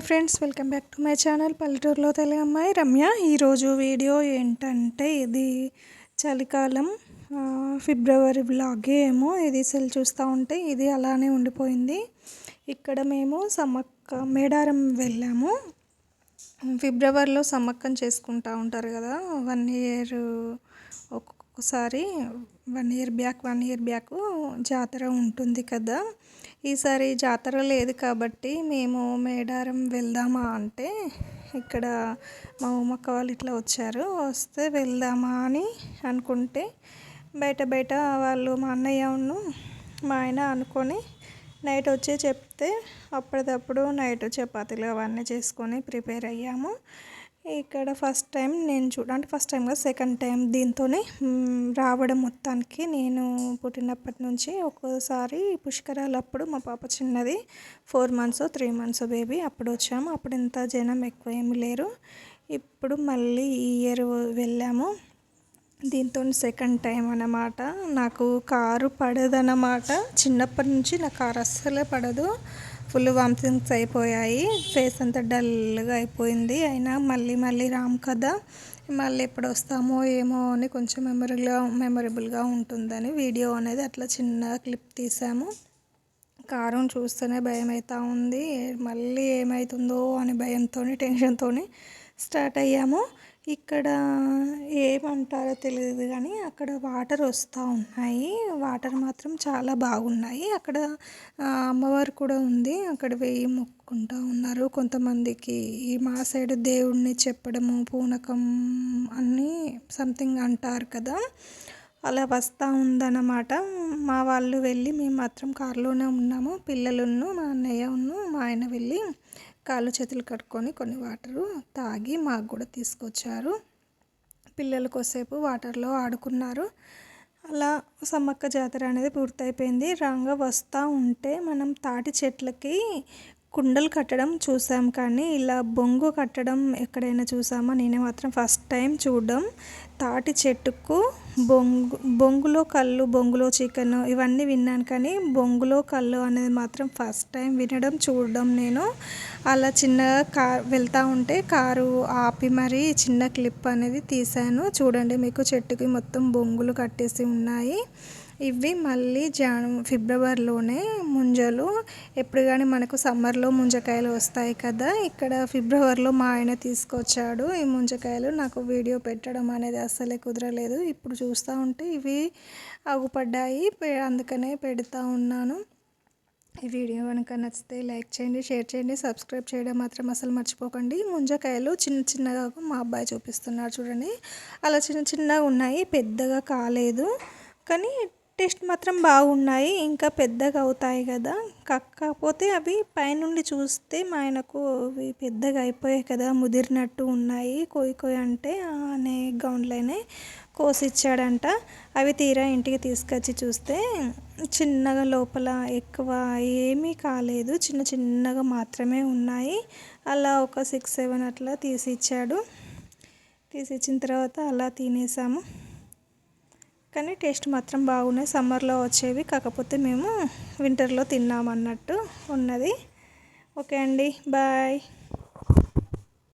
Hi friends welcome back to my channel. పల్లెటూరులో తెలుగు అమ్మాయి రమ్య. ఈరోజు వీడియో ఏంటంటే ఇది చలికాలం ఫిబ్రవరి బ్లాగే ఏమో. ఇది సెల్ చూస్తూ ఉంటే ఇది అలానే ఉండిపోయింది. ఇక్కడ మేము సమ్మక్క మేడారం వెళ్ళాము. ఫిబ్రవరిలో సమ్మక్కం చేసుకుంటూ ఉంటారు కదా వన్ ఇయర్ ఒక్కొక్కసారి one year back one year back జాతర ఉంటుంది కదా. ఈసారి జాతర లేదు కాబట్టి మేము మేడారం వెళ్దామా అంటే ఇక్కడ మా ఉమ్మక్క వాళ్ళు ఇట్లా వచ్చారు. వస్తే వెళ్దామా అని అనుకుంటే బయట బయట వాళ్ళు మా అన్నయ్యను మా ఆయన అనుకొని నైట్ వచ్చి చెప్తే అప్పటిదప్పుడు నైట్ చపాతీలు అవన్నీ చేసుకొని ప్రిపేర్ అయ్యాము. ఇక్కడ ఫస్ట్ టైం నేను చూడ అంటే ఫస్ట్ టైం కాదు సెకండ్ టైం దీంతోనే రావడం మొత్తానికి నేను పుట్టినప్పటి నుంచి ఒక్కోసారి పుష్కరాలు అప్పుడు మా పాప చిన్నది four months three months baby అప్పుడు వచ్చాము. అప్పుడు ఇంత జనం ఎక్కువ ఏమి లేరు. ఇప్పుడు మళ్ళీ ఈ ఇయర్ వెళ్ళాము. దీంతో సెకండ్ టైం అన్నమాట. నాకు కారు పడదన్నమాట. చిన్నప్పటి నుంచి నా కారు అస్సలే పడదు. ఫుల్ వామిటింగ్స్ అయిపోయాయి. ఫేస్ అంతా డల్గా అయిపోయింది. అయినా మళ్ళీ మళ్ళీ రామ్ కథ మళ్ళీ ఎప్పుడు వస్తామో ఏమో అని కొంచెం మెమరీగా మెమరబుల్గా ఉంటుందని వీడియో అనేది అట్లా చిన్న క్లిప్ తీసాము. కారుని చూస్తేనే భయం అవుతూ ఉంది. మళ్ళీ ఏమవుతుందో అని భయంతో టెన్షన్తో స్టార్ట్ అయ్యాము. ఇక్కడ ఏమంటారో తెలియదు కానీ అక్కడ వాటర్ వస్తూ ఉన్నాయి. వాటర్ మాత్రం చాలా బాగున్నాయి. అక్కడ అమ్మవారు కూడా ఉంది. అక్కడ వెయ్యి మొక్కుకుంటూ ఉన్నారు. కొంతమందికి ఈ మా సైడ్ దేవుడిని చెప్పడము పూనకం అని సంథింగ్ అంటారు కదా. అలా వస్తూ ఉందన్నమాట. మా వాళ్ళు వెళ్ళి మేము మాత్రం కారులోనే ఉన్నాము. పిల్లలున్ను మా అన్నయ్య ఉన్ను మా ఆయన వెళ్ళి కాళ్ళు చేతులు కట్టుకొని కొన్ని వాటరు తాగి మాకు కూడా తీసుకొచ్చారు. పిల్లలు కొద్దిసేపు వాటర్లో ఆడుకున్నారు. అలా సమ్మక్క జాతర అనేది పూర్తయిపోయింది. రాగా వస్తూ ఉంటే మనం తాటి చెట్లకి కుండలు కట్టడం చూసాం కానీ ఇలా బొంగు కట్టడం ఎక్కడైనా చూసామా? నేనే మాత్రం ఫస్ట్ టైం చూడడం. తాటి చెట్టుకు బొంగు బొంగులో కళ్ళు బొంగులో చికెన్ ఇవన్నీ విన్నాను కానీ బొంగులో కళ్ళు అనేది మాత్రం ఫస్ట్ టైం వినడం చూడడం నేను. అలా చిన్నగా కార్ వెళ్తూ ఉంటే కారు ఆపి మరి చిన్న క్లిప్ అనేది తీశాను. చూడండి మీకు చెట్టుకి మొత్తం బొంగులు కట్టేసి ఉన్నాయి. ఇవి మళ్ళీ జాన్ ఫిబ్రవరిలోనే ముంజలు. ఎప్పుడు కానీ మనకు సమ్మర్లో ముంజకాయలు వస్తాయి కదా ఇక్కడ ఫిబ్రవరిలో మా ఆయన తీసుకొచ్చాడు ఈ ముంజకాయలు. నాకు వీడియో పెట్టడం అనేది అస్సలే కుదరలేదు. ఇప్పుడు చూస్తూ ఉంటే ఇవి ఆగుపడ్డాయి. పె- అందుకనే పెడతా ఉన్నాను. ఈ వీడియో కనుక నచ్చితే లైక్ చేయండి షేర్ చేయండి సబ్స్క్రైబ్ చేయడం మాత్రం అసలు మర్చిపోకండి. ముంజకాయలు చిన్న చిన్నగా మా అబ్బాయి చూపిస్తున్నారు చూడండి. అలా చిన్న చిన్నగా ఉన్నాయి పెద్దగా కాలేదు. కానీ టేస్ట్ మాత్రం బాగున్నాయి ఇంకా పెద్దగా అవుతాయి కదా కాకపోతే అవి పైనుండి చూస్తే మా ఆయనకు అవి పెద్దగా అయిపోయాయి కదా ముదిరినట్టు ఉన్నాయి. కోయి కోయి అంటే "ఆ" అనే గౌండ్లోనే కోసిచ్చాడంట. అవి తీరా ఇంటికి తీసుకొచ్చి చూస్తే చిన్నగా లోపల ఎక్కువ ఏమీ కాలేదు. చిన్న చిన్నగా మాత్రమే ఉన్నాయి. అలా ఒక సిక్స్ సెవెన్ అట్లా తీసి ఇచ్చాడు తీసి ఇచ్చిన తర్వాత అలా తినేసాము. కానీ టేస్ట్ మాత్రం బాగున్నాయి. సమ్మర్లో వచ్చేవి కాకపోతే మేము వింటర్లో తిన్నామన్నట్టు ఉన్నది. ఓకే అండి. బాయ్.